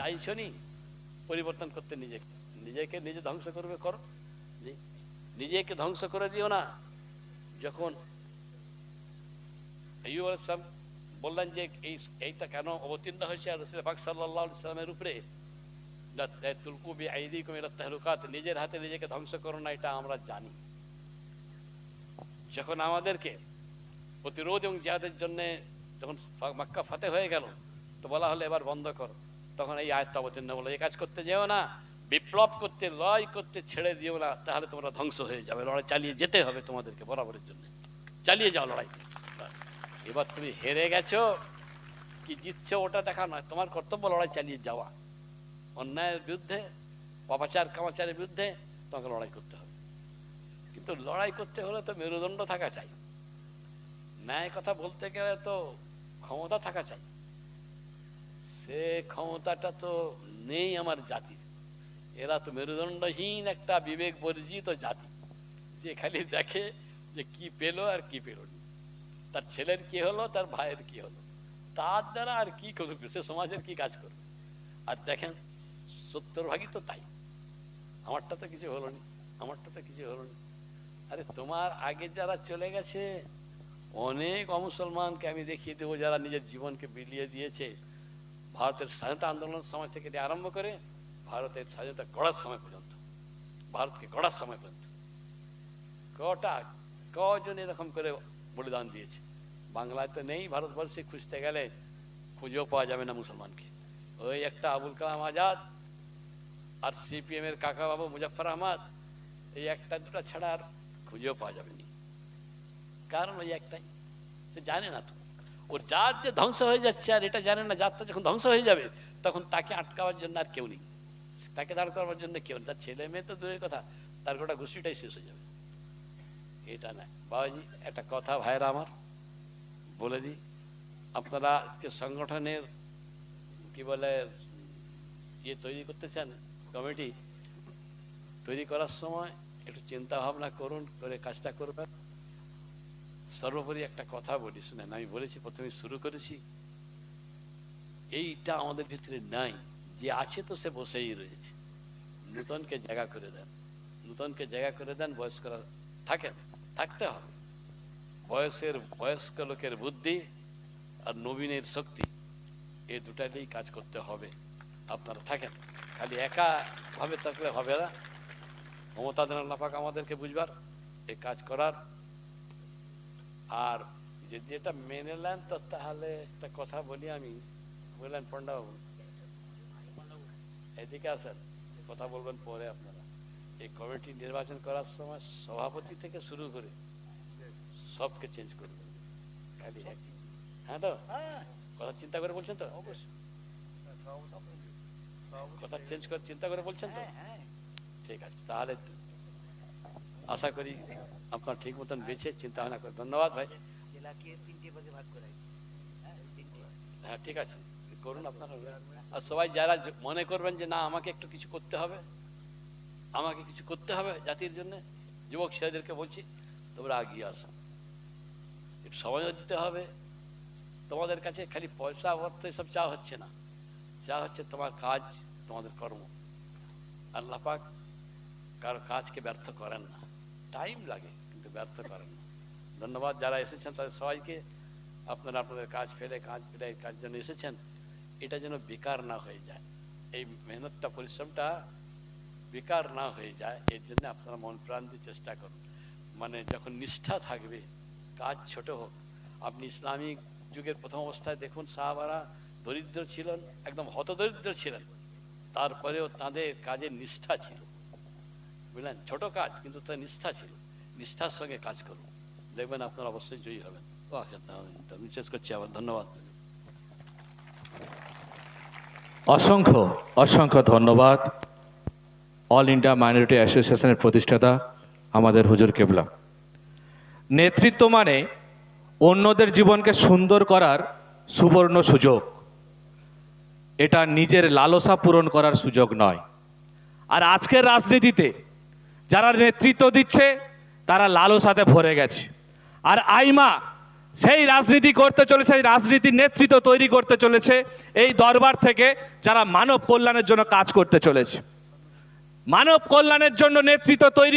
চাইছো নি পরিবর্তন করতে নিজেকে। নিজেকে নিজে ধ্বংস করবে, করো। নিজেকে ধ্বংস করে দিও না। যখন বললেন যে এই এইটা কেন অবতীর্ণ হয়েছে? আর সাল্লাল্লাহু আলাইহি উপরে লা তুলকু বি আইদিকুম নিজের হাতে নিজেকে ধ্বংস করো না, এটা আমরা জানি। যখন আমাদেরকে প্রতিরোধ এবং জিহাদের জন্য যখন মক্কা ফাতে হয়ে গেল, তো বলা হলো এবার বন্ধ করো। তখন এই আয়ত্ত অবতীর্ণ বলো এই কাজ করতে যেও না, বিপ্লব করতে লড়াই করতে ছেড়ে দিও না, তাহলে তোমরা ধ্বংস হয়ে যাবে। লড়াই চালিয়ে যেতে হবে তোমাদেরকে বরাবরের জন্য। চালিয়ে যাও লড়াই। এবার তুমি হেরে গেছো, কি জিতছো ওটা দেখা নয়। তোমার কর্তব্য লড়াই চালিয়ে যাওয়া। অন্যায়ের বিরুদ্ধে, পাপাচার কামাচারের বিরুদ্ধে তোমাকে লড়াই করতে হবে। কিন্তু লড়াই করতে হলে তো মেরুদণ্ড থাকা চাই। ন্যায় কথা বলতে গেলে তো ক্ষমতা থাকা চাই। সে ক্ষমতাটা তো নেই আমার জাতির। এরা তো মেরুদণ্ডহীন একটা বিবেক বর্জিত জাতি। যে খালি দেখে যে কি পেল আর কি পেল তার ছেলের কি হলো, তার ভাইয়ের কি হলো? তার দ্বারা আর কি করবে? সে সমাজের কি কাজ করবে? আর দেখেন সত্তর ভাগই তো তাই। আমারটা তো কিছু হলো না, আমারটা তো কিছু হলো না। আরে তোমার আগে যারা চলে গেছে, অনেক অমুসলমানকে আমি দেখিয়ে দেবো যারা নিজের জীবনকে বিলিয়ে দিয়েছে। ভারতের স্বাধীনতা আন্দোলনের সময় থেকে নিয়ে আরম্ভ করে ভারতের স্বাধীনতা গড়ার সময় পর্যন্ত ভারতকে গড়ার সময় পর্যন্ত কটা কজন এরকম করে বলিদান দিয়েছে বাংলায় তো নেই ভারতবর্ষে খুঁজতে গেলে খুঁজেও পাওয়া যাবে না মুসলমানকে ওই একটা আবুল কালাম আজাদ আর সিপিএম এর কাকা বাবু মুজাফর আহমদ এই একটা দুটা ছাড়া আর খুঁজেও পাওয়া যাবে না কারণ ওই একটাই সে জানে না তো ওর জাত যে ধ্বংস হয়ে যাচ্ছে আর এটা জানে না, জাতটা যখন ধ্বংস হয়ে যাবে, তখন তাকে আটকাবার জন্য আর কেউ নেই। তাকে দাঁড় করাবার জন্য কেউ তার ছেলে মেয়ে তো দূরের কথা, তার গোটা ঘুষিটাই শেষ হয়ে যাবে। এটা না। বাবাজি, একটা কথা ভাইরা আমার, বলে দিই। আপনারা সংগঠনের কি বলে ইয়ে তৈরি করতে চান, কমিটি তৈরি করার সময় একটু চিন্তা ভাবনা করুন, করে কাজটা করবেন। সর্বোপরি একটা কথা বলি, শুনেন, আমি বলেছি, প্রথমে শুরু করেছি। এইটা আমাদের ভিতরে নাই। যে আছে তো সে বসেই রয়েছে। নূতনকে জায়গা করে দেন। নূতনকে জায়গা করে দেন, বয়স্করা থাকেন, থাকতে হবে। বয়সের, বয়স্ক লোকের বুদ্ধি আর নবীনের শক্তি এই দুটাতেই কাজ করতে হবে। আপনারা থাকেন। খালি একা ভাবে থাকলে হবে না। মমতা লাফাক আমাদেরকে বুঝবার এই কাজ করার। আর যদি এটা মেনে নেন তো তাহলে একটা কথা বলি আমি। বললেন পণ্ডাবাবু? এদিকে আসেন কথা বলবেন পরে আপনারা। এই কমিটি নির্বাচন করার সময় সভাপতি থেকে শুরু করে সবকে চেঞ্জ করবেন খালি এক হ্যাঁ তো? কথা চিন্তা করে বলছেন তো? অবশ্যই কথা চেঞ্জ করে চিন্তা করে বলছেন তো? ঠিক আছে তাহলে আশা করি আপনার ঠিক মতন বেছে চিন্তা ভাবনা করে। ধন্যবাদ ভাই। হ্যাঁ, ঠিক আছে। করুন আপনারা। আর সবাই যারা মনে করবেন যে না আমাকে একটু কিছু করতে হবে আমাকে কিছু করতে হবে জাতির জন্য যুবক ছেলেদেরকে বলছি তোমরা এগিয়ে আসো। একটু সময়ও দিতে হবে। তোমাদের কাছে খালি পয়সা অর্থ এসব চা হচ্ছে না। চা হচ্ছে তোমার কাজ তোমাদের কর্ম। আল্লাহ পাক কারও কাজকে ব্যর্থ করেন না। টাইম লাগে, কিন্তু ব্যর্থ করেন না। ধন্যবাদ যারা এসেছেন, তাদের সবাইকে। আপনারা আপনাদের কাজ ফেলে কাজ ফেলে কাজ জন্য এসেছেন, এটা যেন বেকার না হয়ে যায়। এই মেহনতটা, পরিশ্রমটা বেকার না হয়ে যায়, এর জন্য আপনারা মন প্রাণ দিয়ে চেষ্টা করুন। মানে যখন নিষ্ঠা থাকবে, কাজ ছোট হোক। আপনি ইসলামিক যুগের প্রথম অবস্থায় দেখুন, সাহাবারা দরিদ্র ছিলেন, একদম হতদরিদ্র ছিলেন। তারপরেও তাদের কাজের নিষ্ঠা ছিল। বুঝলেন? ছোট কাজ, কিন্তু তার নিষ্ঠা ছিল। নিষ্ঠার সঙ্গে কাজ করুন। দেখবেন আপনারা অবশ্যই জয়ী হবেন। ও আমি করছি আবার। ধন্যবাদ। অসংখ্য অসংখ্য ধন্যবাদ। অল ইন্ডিয়া মাইনরিটি অ্যাসোসিয়েশনের প্রতিষ্ঠাতা আমাদের হুজুর কেবলা। নেতৃত্ব মানে অন্যদের জীবনকে সুন্দর করার সুবর্ণ সুযোগ। এটা নিজের লালসা পূরণ করার সুযোগ নয়। আর আজকের রাজনীতিতে যারা নেতৃত্ব দিচ্ছে, তারা লালসাতে ভরে গেছে। আর আইমা সেই রাজনীতি করতে চলেছে সেই রাজনীতির নেতৃত্ব তৈরি করতে চলেছে, এই দরবার থেকে যারা মানব কল্যাণের জন্য কাজ করতে চলেছে। মানব কল্যাণের জন্য নেতৃত্ব তৈরি